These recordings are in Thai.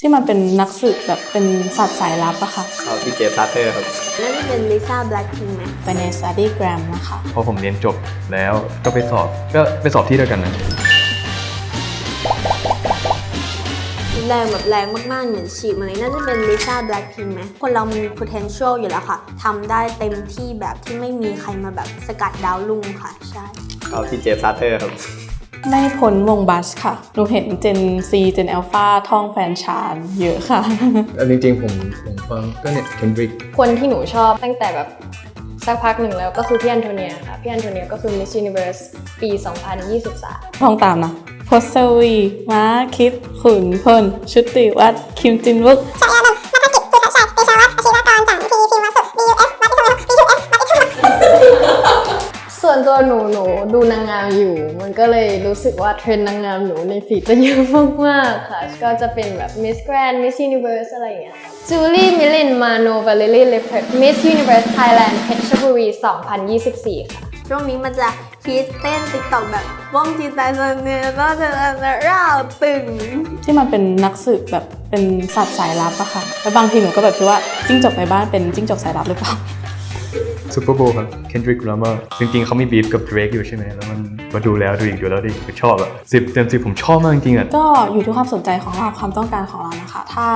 ที่มันเป็นนักสืบแบบเป็นสัตว์สายลับอะค่ะเอาพี่เจฟซาเตอร์ครับน่าจะเป็นลิซ่าแบล็คพิงไหมไปใน study gram นะคะ พอผมเรียนจบแล้วก็ไปสอบก็ไปสอบที่เดียวกันนะแรงแบบแรงมากๆ เหมือนฉีกมาเลยน่าจะเป็นลิซ่าแบล็คพิงไหมคนเรามี potential อยู่แล้วค่ะทำได้เต็มที่แบบที่ไม่มีใครมาแบบสกัดดาวลุ่งค่ะ ใช่เอาพี่เจฟซาเตอร์ครับ ไม่พ้นวงบัสค่ะ หนูเห็นเจน C เจน Alpha ท่องแฟนชานเยอะค่ะ อันจริงๆผมผมฟังก็เนี่ยเคนดริกคนที่หนูชอบตั้งแต่แบบสักพักหนึ่งแล้วก็คือพี่แอนโทเนียค่ะ พี่แอนโทเนียก็คือ Miss Universe ปี 2023ท่องตามนะพศวีม้าคิด ขุนพลชุติวัฒน์คิมจินวุก งงามอยู่ มันก็เลยรู้สึกว่าเทรนด์นางงามหนูในฟีดจะเยอะมากๆค่ะ ก็จะเป็นแบบ Miss Grand Miss Universe อะไรอย่างเงี้ยจูลี่มิลินมาโนวาเลลี่เลเพิร์ Miss Universe Thailand เพชรบุรี 2024 ค่ะ ช่วงนี้มันจะฮิตเต้นติ๊กต็อกแบบว่องจีตายเนื้อก็จะร่าวตึง ที่มันเป็นนักสืบแบบเป็นสัตว์สายลับอะค่ะ แล้วบางทีหนูก็แบบคิดว่าจิ้งจกในบ้านเป็นจิ้งจกสายลับหรือเปล่า ซูเปอร์โบว์ครับเคนดริกลามาจริงๆเขามีบีฟกับเดรกอยู่ใช่ไหมแล้วมันมาดูแล้วดูอีกดูแล้วดิชอบอะสิบเต็มสิบผมชอบมากจริงๆอะก็อยู่ที่ความสนใจของเราความต้องการของเรานะคะ ถ้า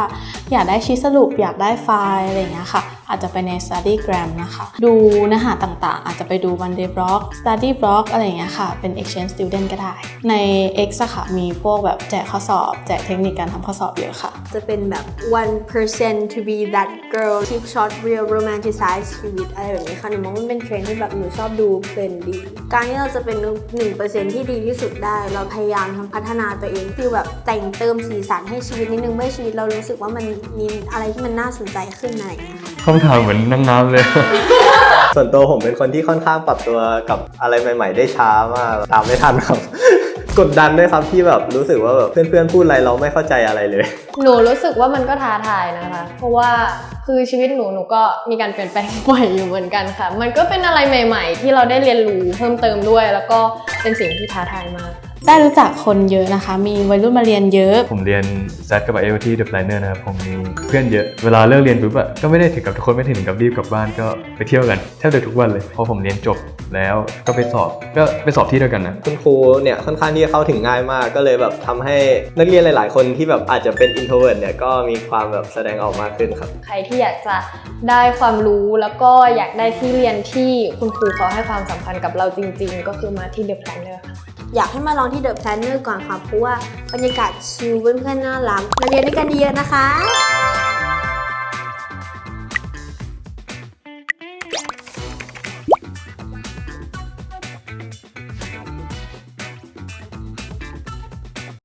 อยากได้ชี้สรุปอยากได้ไฟล์อะไรอย่างเงี้ยค่ะ อาจจะไปใน study gram นะคะ ดูเนื้อหาต่างๆ อาจจะไปดู one day blog study blog อะไรอย่างเงี้ยค่ะ เป็น exchange student ก็ได้ ใน X อะค่ะมีพวกแบบแจกข้อสอบ แจกเทคนิคการทำข้อสอบเยอะค่ะ จะเป็นแบบ one percent to be that girl keep short real romanticize ชีวิตอะไรแบบนี้ค่ะหนูมองว่ามันเป็นเทรนด์ที่แบบหนูชอบดูเพลินดี การที่เราจะเป็น1%ที่ดีที่สุดได้ เราพยายามทำพัฒนาตัวเองฟีลแบบแต่งเติมสีสันให้ชีวิตนิดนึงเพื่อชีวิตเรารู้สึกว่ามันมีอะไรที่มันน่าสนใจขึ้นอะไรอย่างเงี้ยค่ะคำถามเหมือนนางงามเลย ส่วนตัวผมเป็นคนที่ค่อนข้างปรับตัวกับอะไรใหม่ ๆ ได้ช้ามากตามไม่ทันครับ กดดันด้วยครับที่แบบรู้สึกว่าแบบเพื่อนๆพูดอะไรเราไม่เข้าใจอะไรเลย หนูรู้สึกว่ามันก็ท้าทายนะคะ เพราะว่าคือชีวิตหนูหนูก็มีการเปลี่ยนแปลงบ่อยอยู่เหมือนกันค่ะ มันก็เป็นอะไรใหม่ ๆ ที่เราได้เรียนรู้เพิ่มเติมด้วย แล้วก็เป็นสิ่งที่ท้าทายมาก ได้รู้จักคนเยอะนะคะ มีวัยรุ่นมาเรียนเยอะ ผมเรียน Z กับ i o t The Planner นะครับ ผมมีเพื่อนเยอะ เวลาเลิกเรียนปุ๊บอะก็ไม่ได้ถึงกับทุกคนไม่ถึงกับรีบกลับบ้านก็ไปเที่ยวกันแทบจะทุกวันเลย พอผมเรียนจบแล้วก็ไปสอบ ก็ไปสอบที่เดียวกันนะ คุณครูเนี่ยค่อนข้างที่จะเข้าถึงง่ายมากก็เลยแบบทำให้นักเรียนหลาย ๆ คนที่แบบอาจจะเป็น introvert เนี่ยก็มีความแบบแสดงออกมากขึ้นครับ ใครที่อยากจะได้ความรู้แล้วก็อยากได้ที่เรียนที่คุณครูเขาให้ความสำคัญกับเราจริง ๆ ก็คือมาที่ The Planner ค่ะ อยากให้มาลองที่ The Planner ก่อนค่ะ เพราะว่าบรรยากาศชิลเพื่อนๆน่ารักมาเรียนด้วยกันเยอะนะคะ